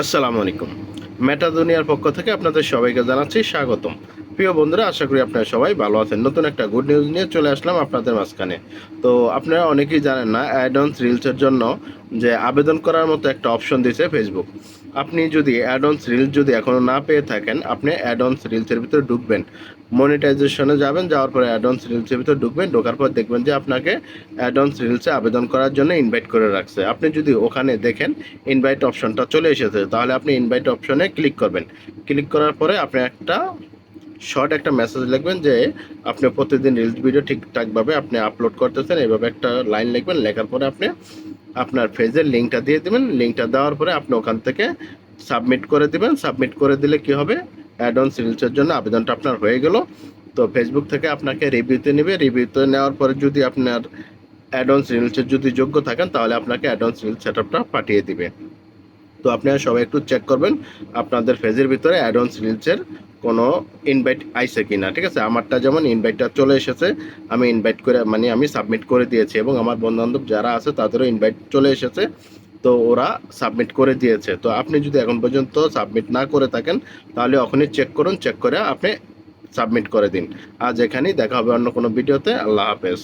আসসালামু আলাইকুম। মেটা দুনিয়ার পক্ষ থেকে আপনাদের সবাইকে জানাচ্ছি স্বাগতম। প্রিয় বন্ধুরা, আশা করি আপনারা সবাই ভালো আছেন। নতুন একটা গুড নিউজ নিয়ে চলে আসলাম আপনাদের মাঝখানে। তো আপনারা অনেকেই জানেন না অ্যাডন্স রিলসের জন্য যে আবেদন করার মতো একটা অপশন দিয়েছে ফেসবুক আপনি যদি অ্যাডন্স রিলস যদি এখনও না পেয়ে থাকেন, আপনি অ্যাডন্স রিলসের ভিতরে ঢুকবেন। মনিটাইজেশনে যাবেন, যাওয়ার পরে অ্যাডন্স রিলসের ভিতরে ঢুকবেন, ঢোকার পর দেখবেন যে আপনাকে অ্যাডন্স রিলসে আবেদন করার জন্য ইনভাইট করে রাখছে। আপনি যদি ওখানে দেখেন ইনভাইট অপশনটা চলে এসেছে, তাহলে আপনি ইনভাইট অপশনে ক্লিক করবেন। ক্লিক করার পরে আপনি একটা শর্ট একটা মেসেজ লিখবেন যে, আপনি প্রতিদিন রিলস ভিডিও ঠিকঠাকভাবে আপনি আপলোড করতেছেন, এইভাবে একটা লাইন লিখবেন, লেখার পরে আপনি আপনার ফেজের লিঙ্কটা দিয়ে দেবেন লিঙ্কটা দেওয়ার পরে আপনি ওখান থেকে সাবমিট করে দেবেন। সাবমিট করে দিলে কি হবে? অ্যাড অন রিলসের জন্য আবেদনটা আপনার হয়ে গেল। তো ফেসবুক থেকে আপনাকে রিভিউতে নেবে। রিভিউতে নেওয়ার পরে যদি আপনার অ্যাডভান্স রিলসের যদি যোগ্য থাকেন, তাহলে আপনাকে অ্যাডভান্স রিলস সেটআপটা পাঠিয়ে দিবে। তো আপনারা সবাই একটু চেক করবেন, আপনাদের ফেজের ভিতরে অ্যাডভান্স রিলসের কোনো ইনভাইট আইছে কিনা, ঠিক আছে? আমারটা যেমন ইনভাইটটা চলে এসেছে, আমি ইনভাইট করে মানে আমি সাবমিট করে দিয়েছি এবং আমার বন্ধুবান্ধব যারা আছে তাদেরও ইনভাইট চলে এসেছে, তো ওরা সাবমিট করে দিয়েছে। তো আপনি যদি এখন পর্যন্ত সাবমিট না করে থাকেন, তাহলে ওখানে চেক করুন চেক করে আপনি সাবমিট করে দিন। আজ এখানেই দেখা হবে অন্য কোনো ভিডিওতে আল্লাহ হাফেজ।